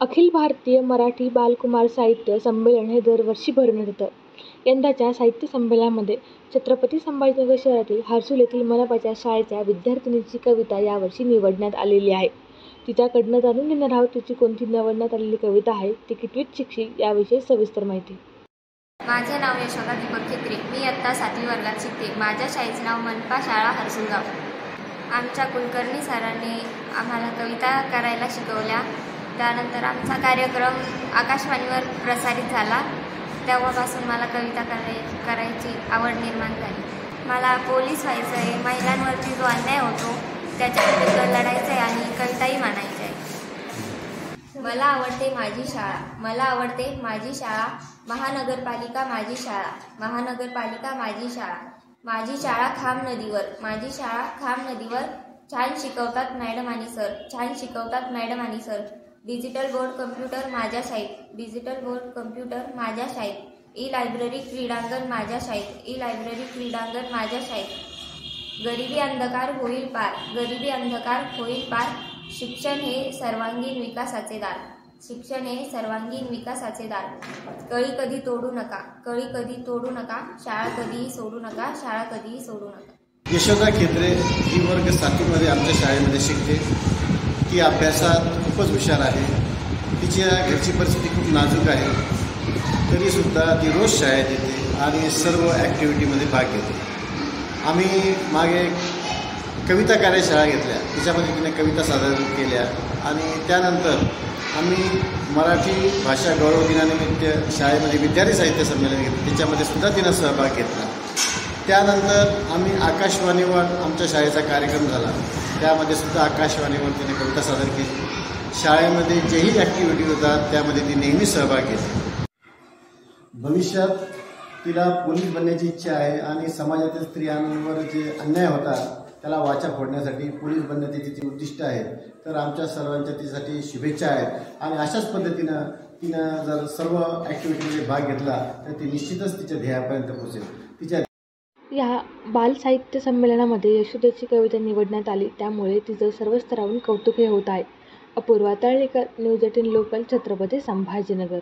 अखिल भारतीय मराठी बालकुमार साहित्य संमेलन हे दरवर्षी भरून येतं. यंदाच्या साहित्य संमेलनामध्ये छत्रपती संभाजीनगर शहरातील हार्सूल येथील मनपाच्या शाळेच्या विद्यार्थिनीची कविता यावर्षी निवडण्यात आलेली आहे. तिच्याकडनं जाणून घेणार आहोत तिची कोणती निवडण्यात आलेली कविता आहे, ती कितवीत शिकली याविषयी सविस्तर माहिती. माझे नाव यशोदा दीपक खेत्रे. मी आत्ता सातवी वर्गात शिकते. माझ्या शाळेचे नाव मनपा शाळा हर्सुलगाव. आमच्या कुलकर्णी सरांनी आम्हाला कविता करायला शिकवल्या. त्यानंतर आमचा कार्यक्रम आकाशवाणीवर प्रसारित झाला. तेव्हापासून मला कविता कराय करायची आवड निर्माण झाली. मला पोलीस व्हायचं आहे. महिलांवरती जो अन्याय होतो त्याच्याविरुद्ध लढायचं आहे आणि कविताही मानायचं आहे. मला आवडते माझी शाळा. मला आवडते माझी शाळा. महानगरपालिका माझी शाळा. महानगरपालिका माझी शाळा. माझी शाळा खाम नदीवर. माझी शाळा खाम नदीवर. छान शिकवतात मॅडम आणि सर. छान शिकवतात मॅडम आणि सर. डिजिटल बोर्ड कम्प्युटर माझ्या शाळेत. डिजिटल बोर्ड कम्प्युटर माझ्या शाळेत. ई लायब्ररी क्रीडांगण माझ्या शाळेत. ई लायब्ररी क्रीडांगण माझ्या शाळेत. गरिबी अंधकार होईल पार. गरिबी अंधकार होईल पार. शिक्षण हे सर्वांगीण विकासाचे दार. शिक्षण हे सर्वांगीण विकासाचे दार. कळी कधी तोडू नका. कळी कधी तोडू नका. शाळा कधीही सोडू नका. शाळा कधीही सोडू नका. यशोदा खेत्रे ही वर्ग सातवीमध्ये आमच्या शाळेमध्ये शिकते. ती अभ्यासात खूपच हुशार आहे. तिच्या घरची परिस्थिती खूप नाजूक आहे. तरीसुद्धा ती रोज शाळेत येते आणि सर्व ॲक्टिव्हिटीमध्ये भाग घेते. आम्ही मागे कविता कार्यशाळा घेतल्या. त्याच्यामध्ये तिने कविता सादर केल्या आणि त्यानंतर आम्ही मराठी भाषा गौरव दिनानिमित्त शाळेमध्ये विद्यार्थी साहित्य संमेलन घेतलं. त्याच्यामध्ये सुद्धा तिनं सहभाग घेतला. त्यानंतर आम्ही आकाशवाणीवर आमच्या शाळेचा कार्यक्रम झाला. त्यामध्ये सुद्धा आकाशवाणीवर तिने कविता सादर केली. शाळेमध्ये जेही ॲक्टिव्हिटी होतात त्यामध्ये ती नेहमी सहभाग घेते. भविष्यात तिला पोलीस बनण्याची इच्छा आहे आणि समाजातील स्त्रियांवर जे अन्याय होतात त्याला वाचा फोडण्यासाठी पोलीस बनण्याचे तिचे उद्दिष्ट आहे. तर आमच्या सर्वांच्या तिच्यासाठी शुभेच्छा आहेत आणि अशाच पद्धतीनं तिनं जर सर्व ॲक्टिव्हिटीमध्ये भाग घेतला तर ती निश्चितच तिच्या ध्येयापर्यंत पोहोचेल. तिच्या या बालसाहित्य संमेलनामध्ये यशोदेची कविता निवडण्यात आली त्यामुळे तिचं सर्व स्तरावरून कौतुकही होत आहे. Apurva Talekar, news eighteen local, Chhatrapati Sambhajinagar.